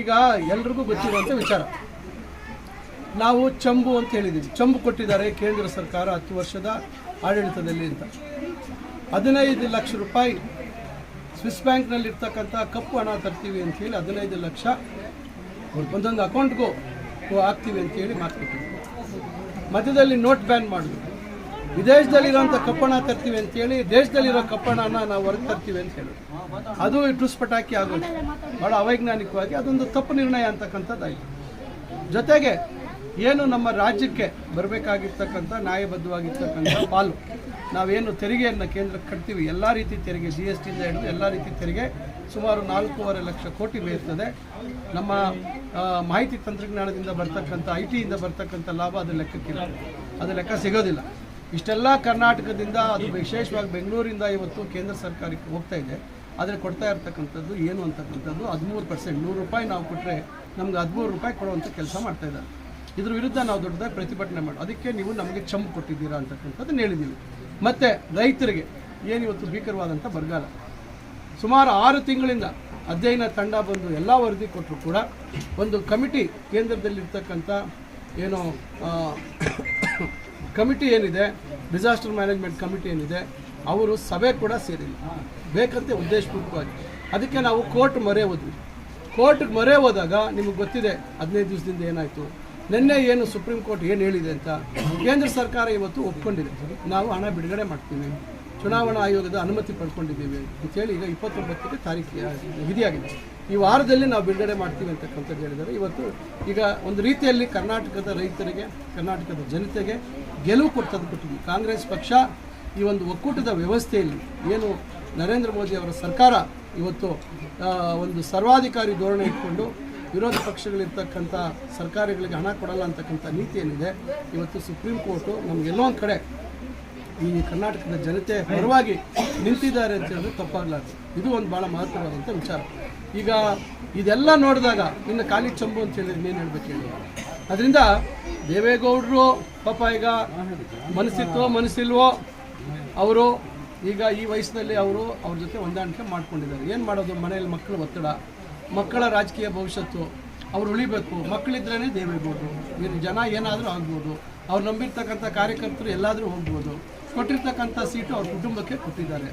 ಈಗ ಎಲ್ರಿಗೂ ಗೊತ್ತಿರುವಂಥ ವಿಚಾರ. ನಾವು ಚಂಬು ಅಂತ ಹೇಳಿದ್ದೀವಿ ಚಂಬು ಕೊಟ್ಟಿದ್ದಾರೆ ಕೇಂದ್ರ ಸರ್ಕಾರ ಹತ್ತು ವರ್ಷದ ಆಡಳಿತದಲ್ಲಿ ಅಂತ. ಹದಿನೈದು ಲಕ್ಷ ರೂಪಾಯಿ ಸ್ವಿಸ್ ಬ್ಯಾಂಕ್ನಲ್ಲಿ ಇರ್ತಕ್ಕಂಥ ಕಪ್ಪು ಹಣ ತರ್ತೀವಿ ಅಂತ ಹೇಳಿ ಹದಿನೈದು ಲಕ್ಷ ಒಂದೊಂದು ಅಕೌಂಟ್ಗೂ ಹಾಕ್ತೀವಿ ಅಂತ ಹೇಳಿ ಮಾತು ಮಧ್ಯದಲ್ಲಿ ನೋಟ್ ಬ್ಯಾನ್ ಮಾಡಿದ್ವಿ ವಿದೇಶದಲ್ಲಿರೋಂಥ ಕಪ್ಪಣ ತರ್ತೀವಿ ಅಂತೇಳಿ, ದೇಶದಲ್ಲಿರೋ ಕಪ್ಪಣನ ನಾವು ಹೊರಗೆ ತರ್ತೀವಿ ಅಂತ ಹೇಳಿ ಅದು ಟುಸ್ ಪಟಾಕಿ ಆಗೋದು. ಭಾಳ ಅವೈಜ್ಞಾನಿಕವಾಗಿ ಅದೊಂದು ತಪ್ಪು ನಿರ್ಣಯ ಅಂತಕ್ಕಂಥದ್ದಾಯಿತು. ಜೊತೆಗೆ ಏನು ನಮ್ಮ ರಾಜ್ಯಕ್ಕೆ ಬರಬೇಕಾಗಿರ್ತಕ್ಕಂಥ, ನ್ಯಾಯಬದ್ಧವಾಗಿರ್ತಕ್ಕಂಥ ಪಾಲು. ನಾವೇನು ತೆರಿಗೆಯನ್ನು ಕೇಂದ್ರಕ್ಕೆ ಕಟ್ತೀವಿ. ಎಲ್ಲ ರೀತಿ ತೆರಿಗೆ ಜಿ ಎಸ್ ಟಿಯಿಂದ ಹಿಡಿದು ಎಲ್ಲ ರೀತಿ ತೆರಿಗೆ ಸುಮಾರು ನಾಲ್ಕೂವರೆ ಲಕ್ಷ ಕೋಟಿ ಬೀರ್ತದೆ ನಮ್ಮ ಮಾಹಿತಿ ತಂತ್ರಜ್ಞಾನದಿಂದ ಬರ್ತಕ್ಕಂಥ ಐ ಟಿಯಿಂದ ಬರ್ತಕ್ಕಂಥ ಲಾಭ ಅದು ಲೆಕ್ಕಕ್ಕಿಲ್ಲ. ಅದು ಲೆಕ್ಕ ಸಿಗೋದಿಲ್ಲ. ಇಷ್ಟೆಲ್ಲ ಕರ್ನಾಟಕದಿಂದ, ಅದು ವಿಶೇಷವಾಗಿ ಬೆಂಗಳೂರಿಂದ ಇವತ್ತು ಕೇಂದ್ರ ಸರ್ಕಾರಕ್ಕೆ ಹೋಗ್ತಾ ಇದೆ. ಆದರೆ ಕೊಡ್ತಾ ಇರ್ತಕ್ಕಂಥದ್ದು ಏನು ಅಂತಕ್ಕಂಥದ್ದು ಹದಿಮೂರು ಪರ್ಸೆಂಟ್ ನೂರು ರೂಪಾಯಿ ನಾವು ಕೊಟ್ಟರೆ ನಮ್ಗೆ ಹದಿಮೂರು ರೂಪಾಯಿ ಕೊಡುವಂಥ ಕೆಲಸ ಮಾಡ್ತಾ ಇದ್ದಾರೆ. ಇದ್ರ ವಿರುದ್ಧ ನಾವು ದೊಡ್ಡದಾಗಿ ಪ್ರತಿಭಟನೆ ಮಾಡಿ, ಅದಕ್ಕೆ ನೀವು ನಮಗೆ ಚಂಪು ಕೊಟ್ಟಿದ್ದೀರಾ ಅಂತಕ್ಕಂಥದ್ದನ್ನು ಹೇಳಿದ್ದೀವಿ. ಮತ್ತು ರೈತರಿಗೆ ಏನು ಇವತ್ತು ಭೀಕರವಾದಂಥ ಬರಗಾಲ? ಸುಮಾರು ಆರು ತಿಂಗಳಿಂದ ಅಧ್ಯಯನ ತಂಡ ಬಂದು ಎಲ್ಲ ವರದಿ ಕೊಟ್ಟರು ಕೂಡ ಒಂದು ಕಮಿಟಿ ಕೇಂದ್ರದಲ್ಲಿರ್ತಕ್ಕಂಥ ಏನು ಕಮಿಟಿ ಏನಿದೆ ಡಿಸಾಸ್ಟರ್ ಮ್ಯಾನೇಜ್ಮೆಂಟ್ ಕಮಿಟಿ ಏನಿದೆ, ಅವರು ಸಭೆ ಕೂಡ ಸೇರಿಲ್ಲ. ಬೇಕಂತೆ ಉದ್ದೇಶಪೂರ್ವಕವಾಗಿ. ಅದಕ್ಕೆ ನಾವು ಕೋರ್ಟ್ ಮೊರೆ ಹೋದ್ವಿ. ಕೋರ್ಟ್ಗೆ ಮೊರೆ ಹೋದಾಗ ನಿಮಗೆ ಗೊತ್ತಿದೆ, ಹದಿನೈದು ದಿವಸದಿಂದ ಏನಾಯಿತು. ನಿನ್ನೆ ಏನು ಸುಪ್ರೀಂ ಕೋರ್ಟ್ ಏನು ಹೇಳಿದೆ ಅಂತ ಕೇಂದ್ರ ಸರ್ಕಾರ ಇವತ್ತು ಒಪ್ಕೊಂಡಿದೆ. ನಾವು ಹಣ ಬಿಡುಗಡೆ ಮಾಡ್ತೀವಿ. ಚುನಾವಣಾ ಆಯೋಗದ ಅನುಮತಿ ಪಡ್ಕೊಂಡಿದ್ದೀವಿ ಅಂತೇಳಿ ಈಗ ಇಪ್ಪತ್ತೊಂಬತ್ತಕ್ಕೆ ತಾರೀಕು ವಿಧಿಯಾಗಿದೆ. ಈ ವಾರದಲ್ಲಿ ನಾವು ಬಿಡುಗಡೆ ಮಾಡ್ತೀವಿ ಅಂತಕ್ಕಂಥದ್ದು ಹೇಳಿದ್ದಾರೆ. ಇವತ್ತು ಈಗ ಒಂದು ರೀತಿಯಲ್ಲಿ ಕರ್ನಾಟಕದ ರೈತರಿಗೆ, ಕರ್ನಾಟಕದ ಜನತೆಗೆ ಗೆಲುವು ಕೊಡ್ತದ್ದು ಕೊಟ್ಟಿದ್ವಿ ಕಾಂಗ್ರೆಸ್ ಪಕ್ಷ ಈ ಒಂದು ಒಕ್ಕೂಟದ ವ್ಯವಸ್ಥೆಯಲ್ಲಿ ಏನು ನರೇಂದ್ರ ಮೋದಿ ಅವರ ಸರ್ಕಾರ ಇವತ್ತು ಒಂದು ಸರ್ವಾಧಿಕಾರಿ ಧೋರಣೆ ಇಟ್ಕೊಂಡು ವಿರೋಧ ಪಕ್ಷಗಳಿರ್ತಕ್ಕಂಥ ಸರ್ಕಾರಗಳಿಗೆ ಹಣ ಕೊಡಲ್ಲ ಅಂತಕ್ಕಂಥ ನೀತಿ ಏನಿದೆ ಇವತ್ತು ಸುಪ್ರೀಂ ಕೋರ್ಟು ನಮಗೆಲ್ಲೋ ಒಂದು ಕಡೆ ಈ ಕರ್ನಾಟಕದ ಜನತೆ ಪರವಾಗಿ ನಿಂತಿದ್ದಾರೆ ಅಂತ ಹೇಳಿದ್ರೆ ತಪ್ಪಾಗಲಾರದು. ಇದು ಒಂದು ಭಾಳ ಮಹತ್ವವಾದಂಥ ವಿಚಾರ. ಈಗ ಇದೆಲ್ಲ ನೋಡಿದಾಗ ಇನ್ನು ಖಾಲಿ ಚಂಬು ಅಂತ ಹೇಳಿದ್ರೆ ಇನ್ನೇನು ಹೇಳ್ಬೇಕು ಹೇಳಿ? ಅದರಿಂದ ದೇವೇಗೌಡರು ಪಾಪ ಈಗ ಮನಸ್ಸಿತ್ತೋ ಮನಸ್ಸಿಲ್ವೋ ಅವರು ಈಗ ಈ ವಯಸ್ಸಿನಲ್ಲಿ ಅವರು ಅವ್ರ ಜೊತೆ ಹೊಂದಾಣಿಕೆ ಮಾಡ್ಕೊಂಡಿದ್ದಾರೆ. ಏನು ಮಾಡೋದು? ಮನೆಯಲ್ಲಿ ಮಕ್ಕಳ ಒತ್ತಡ, ಮಕ್ಕಳ ರಾಜಕೀಯ ಭವಿಷ್ಯತ್ತು, ಅವ್ರು ಉಳಿಬೇಕು. ಮಕ್ಕಳಿದ್ರೇ ದೇವೇಗೌಡರು. ಜನ ಏನಾದರೂ ಆಗ್ಬೋದು. ಅವ್ರು ನಂಬಿರ್ತಕ್ಕಂಥ ಕಾರ್ಯಕರ್ತರು ಎಲ್ಲಾದರೂ ಹೋಗ್ಬೋದು. ಕೊಟ್ಟಿರ್ತಕ್ಕಂಥ ಸೀಟು ಅವ್ರ ಕುಟುಂಬಕ್ಕೆ ಕೊಟ್ಟಿದ್ದಾರೆ.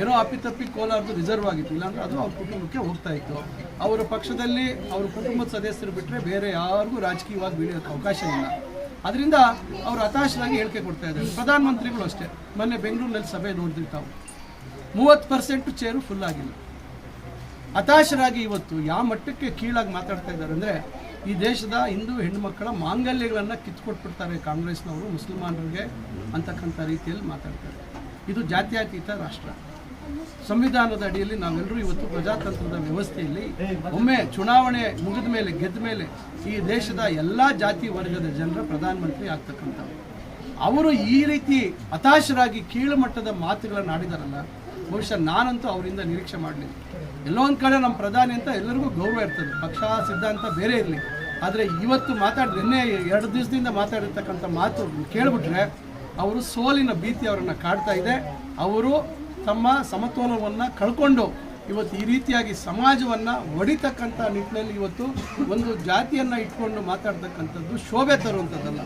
ಏನೋ ಅಪ್ಪಿತಪ್ಪಿ ಕೋಲಾರದು ರಿಸರ್ವ್ ಆಗಿತ್ತು. ಇಲ್ಲಾಂದ್ರೆ ಅದು ಅವ್ರ ಕುಟುಂಬಕ್ಕೆ ಹೋಗ್ತಾ ಇತ್ತು. ಅವರ ಪಕ್ಷದಲ್ಲಿ ಅವ್ರ ಕುಟುಂಬದ ಸದಸ್ಯರು ಬಿಟ್ಟರೆ ಬೇರೆ ಯಾರಿಗೂ ರಾಜಕೀಯವಾಗಿ ಬೀಳೋಕ್ಕೆ ಅವಕಾಶ ಇಲ್ಲ. ಅದರಿಂದ ಅವರು ಹತಾಶರಾಗಿ ಹೇಳಿಕೆ ಕೊಡ್ತಾ ಇದ್ದಾರೆ. ಪ್ರಧಾನಮಂತ್ರಿಗಳು ಅಷ್ಟೇ. ಮೊನ್ನೆ ಬೆಂಗಳೂರಿನಲ್ಲಿ ಸಭೆ ನೋಡಿದ್ವಿ ತಾವು. ಮೂವತ್ತು ಪರ್ಸೆಂಟ್ ಚೇರು ಫುಲ್ ಆಗಿಲ್ಲ. ಹತಾಶರಾಗಿ ಇವತ್ತು ಯಾವ ಮಟ್ಟಕ್ಕೆ ಕೀಳಾಗಿ ಮಾತಾಡ್ತಾ ಇದ್ದಾರೆ ಅಂದರೆ ಈ ದೇಶದ ಹಿಂದೂ ಹೆಣ್ಣು ಮಕ್ಕಳ ಮಾಂಗಲ್ಯಗಳನ್ನು ಕಿತ್ಕೊಟ್ಬಿಡ್ತಾರೆ ಕಾಂಗ್ರೆಸ್ನವರು, ಮುಸಲ್ಮಾನರಿಗೆ ಅಂತಕ್ಕಂಥ ರೀತಿಯಲ್ಲಿ ಮಾತಾಡ್ತಾರೆ. ಇದು ಜಾತ್ಯತೀತ ರಾಷ್ಟ್ರ. ಸಂವಿಧಾನದ ಅಡಿಯಲ್ಲಿ ನಾವೆಲ್ಲರೂ ಇವತ್ತು ಪ್ರಜಾತಂತ್ರದ ವ್ಯವಸ್ಥೆಯಲ್ಲಿ ಒಮ್ಮೆ ಚುನಾವಣೆ ಮುಗಿದ ಮೇಲೆ, ಗೆದ್ದ ಮೇಲೆ ಈ ದೇಶದ ಎಲ್ಲ ಜಾತಿ ವರ್ಗದ ಜನರ ಪ್ರಧಾನಮಂತ್ರಿ ಆಗ್ತಕ್ಕಂಥವ್ರು. ಅವರು ಈ ರೀತಿ ಹತಾಶರಾಗಿ ಕೀಳುಮಟ್ಟದ ಮಾತುಗಳನ್ನು ಆಡಿದಾರಲ್ಲ ಬಹುಶಃ ನಾನಂತೂ ಅವರಿಂದ ನಿರೀಕ್ಷೆ ಮಾಡಲಿಲ್ಲ. ಎಲ್ಲೋ ಒಂದು ಕಡೆ ನಮ್ಮ ಪ್ರಧಾನಿ ಅಂತ ಎಲ್ಲರಿಗೂ ಗೌರವ ಇರ್ತದೆ. ಪಕ್ಷ, ಸಿದ್ಧಾಂತ ಬೇರೆ ಇರಲಿ. ಆದರೆ ಇವತ್ತು ಮಾತಾಡಿ, ನಿನ್ನೆ ಎರಡು ದಿವಸದಿಂದ ಮಾತಾಡಿರ್ತಕ್ಕಂಥ ಮಾತು ಕೇಳಿಬಿಟ್ರೆ ಅವರು ಸೋಲಿನ ಭೀತಿ ಅವರನ್ನು ಕಾಡ್ತಾ ಇದೆ. ಅವರು ತಮ್ಮ ಸಮತೋಲನವನ್ನು ಕಳ್ಕೊಂಡು ಇವತ್ತು ಈ ರೀತಿಯಾಗಿ ಸಮಾಜವನ್ನು ಒಡಿತಕ್ಕಂಥ ನಿಟ್ಟಿನಲ್ಲಿ ಇವತ್ತು ಒಂದು ಜಾತಿಯನ್ನು ಇಟ್ಕೊಂಡು ಮಾತಾಡ್ತಕ್ಕಂಥದ್ದು ಶೋಭೆ ತರುವಂಥದ್ದಲ್ಲ.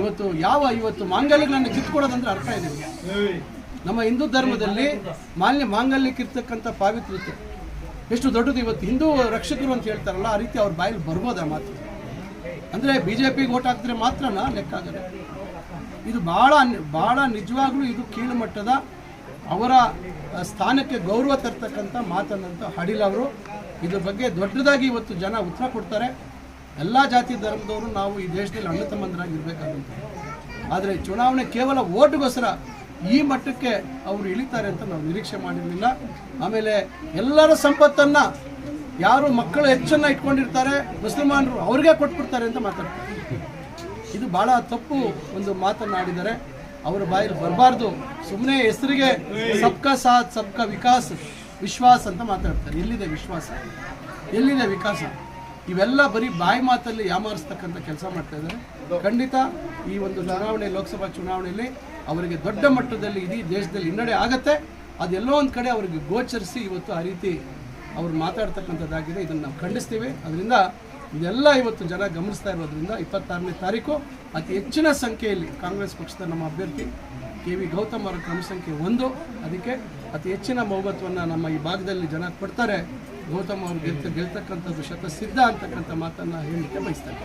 ಇವತ್ತು ಯಾವ ಇವತ್ತು ಮಾಂಗಲ್ಯಗಳನ್ನು ಕಿತ್ಕೊಡೋದಂದ್ರೆ ಅರ್ಥ ಇದೆ. ನಮ್ಮ ಹಿಂದೂ ಧರ್ಮದಲ್ಲಿ ಮಾನ್ಯ ಮಾಂಗಲ್ಯಕ್ಕಿರ್ತಕ್ಕಂಥ ಪಾವಿತ್ರ್ಯತೆ. ಎಷ್ಟು ದೊಡ್ಡದು ಇವತ್ತು ಹಿಂದೂ ರಕ್ಷಕರು ಅಂತ ಹೇಳ್ತಾರಲ್ಲ, ಆ ರೀತಿ ಅವ್ರ ಬಾಯಲ್ಲಿ ಬರ್ಬೋದಾ ಮಾತು? ಅಂದರೆ ಬಿ ಜೆ ಪಿಗೆ ಓಟ್ ಹಾಕಿದ್ರೆ ಮಾತ್ರನಾ ಲೆಕ್ಕ ಆಗಲ್ಲ ಇದು ಭಾಳ ಭಾಳ ನಿಜವಾಗ್ಲೂ ಇದು ಕೀಳುಮಟ್ಟದ ಅವರ ಸ್ಥಾನಕ್ಕೆ ಗೌರವ ತರ್ತಕ್ಕಂಥ ಮಾತನ್ನಂತ ಹಡಿಲ್ ಅವರು. ಇದ್ರ ಬಗ್ಗೆ ದೊಡ್ಡದಾಗಿ ಇವತ್ತು ಜನ ಉತ್ತರ ಕೊಡ್ತಾರೆ. ಎಲ್ಲ ಜಾತಿ ಧರ್ಮದವರು ನಾವು ಈ ದೇಶದಲ್ಲಿ ಅಣ್ಣ ತಮ್ಮಂದರಾಗಿ ಇರಬೇಕಾಗುತ್ತೆ ಆದರೆ ಚುನಾವಣೆ ಕೇವಲ ಓಟ್ಗೋಸ್ಕರ ಈ ಮಟ್ಟಕ್ಕೆ ಅವರು ಇಳಿತಾರೆ ಅಂತ ನಾವು ನಿರೀಕ್ಷೆ ಮಾಡಿರಲಿಲ್ಲ. ಆಮೇಲೆ ಎಲ್ಲರ ಸಂಪತ್ತನ್ನ ಯಾರು ಮಕ್ಕಳು ಹೆಚ್ಚನ್ನು ಇಟ್ಕೊಂಡಿರ್ತಾರೆ, ಮುಸಲ್ಮಾನರು ಅವ್ರಿಗೆ ಕೊಟ್ಬಿಡ್ತಾರೆ ಅಂತ ಮಾತಾಡ್ತಾರೆ. ಇದು ಭಾಳ ತಪ್ಪು ಒಂದು ಮಾತನ್ನಾಡಿದ್ದಾರೆ ಅವರ ಬಾಯಲ್ಲಿ ಬರಬಾರ್ದು. ಸುಮ್ಮನೆ ಹೆಸರಿಗೆ ಸಬ್ಕಾ ಸಾಥ್, ಸಬ್ಕಾ ವಿಕಾಸ್, ವಿಶ್ವಾಸ ಅಂತ ಮಾತಾಡ್ತಾರೆ. ಎಲ್ಲಿದೆ ವಿಶ್ವಾಸ? ಎಲ್ಲಿದೆ ವಿಕಾಸ? ಇವೆಲ್ಲ ಬರೀ ಬಾಯಿ ಮಾತಲ್ಲಿ ಯಾಮಾರಿಸ್ತಕ್ಕಂಥ ಕೆಲಸ ಮಾಡ್ತಾ ಇದ್ದಾರೆ. ಖಂಡಿತ ಈ ಒಂದು ಚುನಾವಣೆ ಲೋಕಸಭಾ ಚುನಾವಣೆಯಲ್ಲಿ ಅವರಿಗೆ ದೊಡ್ಡ ಮಟ್ಟದಲ್ಲಿ ಇಡೀ ದೇಶದಲ್ಲಿ ಹಿನ್ನಡೆ ಆಗತ್ತೆ. ಅದೆಲ್ಲೋ ಒಂದು ಕಡೆ ಅವರಿಗೆ ಗೋಚರಿಸಿ ಇವತ್ತು ಆ ರೀತಿ ಅವ್ರು ಮಾತಾಡ್ತಕ್ಕಂಥದ್ದಾಗಿದೆ. ಇದನ್ನು ನಾವು ಖಂಡಿಸ್ತೀವಿ. ಅದರಿಂದ ಇದೆಲ್ಲ ಇವತ್ತು ಜನ ಗಮನಿಸ್ತಾ ಇರೋದ್ರಿಂದ ಇಪ್ಪತ್ತಾರನೇ ತಾರೀಕು ಅತಿ ಹೆಚ್ಚಿನ ಸಂಖ್ಯೆಯಲ್ಲಿ ಕಾಂಗ್ರೆಸ್ ಪಕ್ಷದ ನಮ್ಮ ಅಭ್ಯರ್ಥಿ ಕೆ ವಿ ಗೌತಮ್ ಅವರ ಕ್ರಮ ಸಂಖ್ಯೆ ಒಂದು. ಅದಕ್ಕೆ ಅತಿ ಹೆಚ್ಚಿನ ಬಹುಮತವನ್ನು ನಮ್ಮ ಈ ಭಾಗದಲ್ಲಿ ಜನ ಕೊಡ್ತಾರೆ. ಗೌತಮ್ ಅವರು ಗೆಲ್ತ, ಗೆಲ್ತಕ್ಕಂಥದ್ದು ಶತಸಿದ್ಧ ಅಂತಕ್ಕಂಥ ಮಾತನ್ನು ಹೇಳಲಿಕ್ಕೆ ಬಯಸ್ತಾರೆ